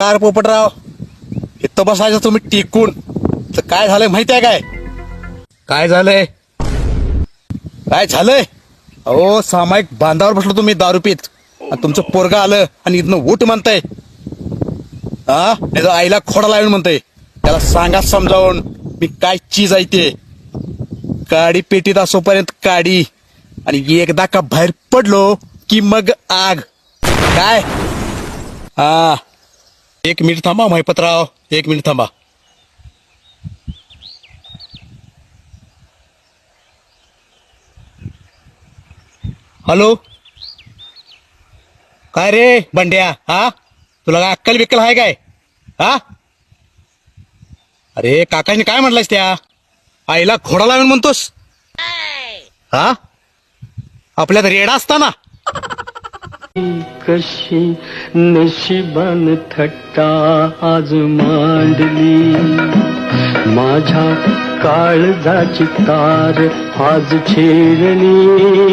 Car Popatrao इथं बसायचं तुम्ही टिकून. तर काय झालंय माहिती आहे काय? काय झालंय? काय झालंय? अहो सामायिक बांधावर बसलो तुम्ही दारू पीत. आणि तुमचं पोरगा आलं आणि इथनं उठ म्हणताय. हा त्याचं आईला खोडा लावून म्हणताय. त्याला सांगा समजावून मी काय चीज आहे ते. काडी पेटीत असोपर्यंत काडी आणि एकदा का बाहेर पडलो की मग आग. काय? हा एक मिनिट थांबा महिपतराव एक मिनिट थांबा. हॅलो? काय रे बंड्या? हा? तुला काय अक्कल बिक्कल आहे काय? हा? अरे काकाने काय म्हटलंयस त्या? आईला घोडा लावून म्हणतोस. हा? आपल्यात रेडा असताना. कशी नशिबान थट्टा आज मांडली. माझ्या काळजाची तार आज छेडली.